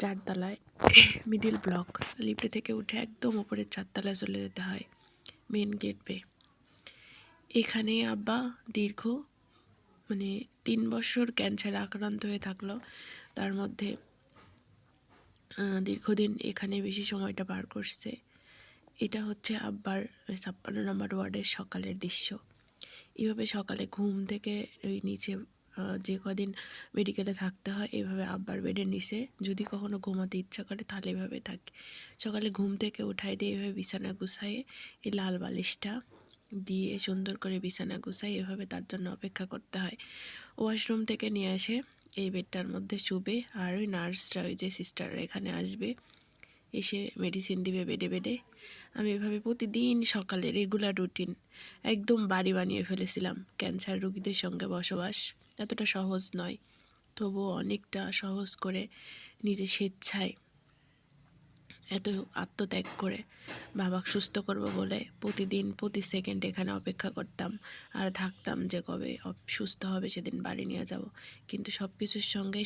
চারতলায় middle block লিফটে থেকে উঠে একদম উপরের চারতলায় চলে যেতে হয় মেন গেট পে এখানে আব্বা দীর্ঘ মানে তিন বছর ক্যান্সারে আক্রান্ত হয়ে থাকল। তার মধ্যে দীর্ঘদিন এখানে বেশি সময়টা পার করছে। এটা হচ্ছে আব্বার ছাপ্পান্ন নম্বর ওয়ার্ডের সকালের দৃশ্য। এভাবে সকালে ঘুম থেকে ওই নিচে যে কদিন মেডিকেলে থাকতে হয় এভাবে আব্বার বেডের নিচে। যদি কখনো ঘুমাতে ইচ্ছা করে, তাহলে এভাবে থাকে। সকালে ঘুম থেকে উঠাই দিয়ে এভাবে বিছানা গুছাইয়ে এই লাল বালিশটা দিয়ে সুন্দর করে বিছানা গুছাই এভাবে তার জন্য অপেক্ষা করতে হয়। ওয়াশরুম থেকে নিয়ে আসে এই বেডটার মধ্যে শুবে, আর ওই নার্সরা ওই যে সিস্টাররা এখানে আসবে। এসে মেডিসিন দিবে বেডে বেডে। আমি এভাবে প্রতিদিন সকালে রেগুলার রুটিন একদম বাড়ি বানিয়ে ফেলেছিলাম ক্যান্সার রোগীদের সঙ্গে বসবাস। এতটা সহজ নয়, তবুও অনেকটা সহজ করে নিজে স্বেচ্ছায় এত আত্মত্যাগ করে বাবাকে সুস্থ করব বলে প্রতিদিন প্রতি সেকেন্ড এখানে অপেক্ষা করতাম আর থাকতাম যে কবে সুস্থ হবে সেদিন বাড়ি নিয়ে যাব। কিন্তু সব কিছুর সঙ্গে